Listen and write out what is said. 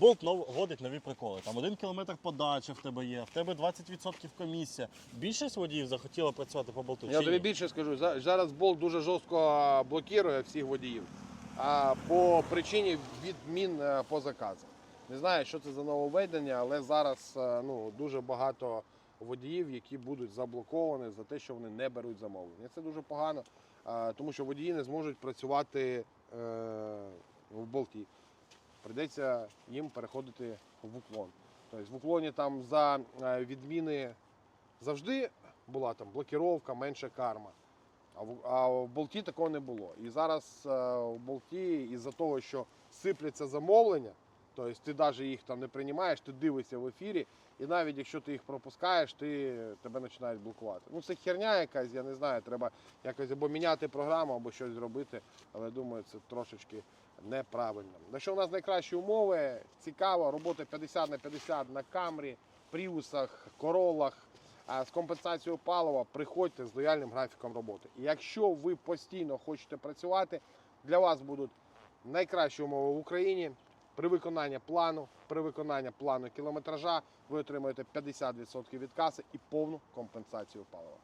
Болт нов, годить нові приколи. Там один кілометр подачі в тебе є, в тебе 20% комісія. Більшість водіїв захотіла працювати по болту. Я чи тобі ні? більше скажу, зараз болт дуже жорстко блокує всіх водіїв. А по причині відмін е, по заказу. Не знаю, що це за нововведення, але зараз е, ну, дуже багато водіїв, які будуть заблоковані за те, що вони не беруть замовлення. Це дуже погано, тому що водії не зможуть працювати е, в болті. Прийдеться їм переходити в уклон. Тобто в уклоні там за е, відміни завжди була там блокіровка, менше карма. А в, а в болті такого не було. І зараз е, в болті, із-за того, що сипляться замовлення, тобто ти навіть їх там не приймаєш, ти дивишся в ефірі, і навіть якщо ти їх пропускаєш, ти, тебе починають блокувати. Ну це херня якась, я не знаю, треба якось або міняти програму, або щось зробити, але думаю, це трошечки неправильно. На що у нас найкращі умови? Цікаво, робота 50 на 50 на камрі, пріусах, королах. А з компенсацією палива приходьте з лояльним графіком роботи. І якщо ви постійно хочете працювати, для вас будуть найкращі умови в Україні. При виконанні плану, при виконанні плану кілометража ви отримаєте 50% від каси і повну компенсацію палива.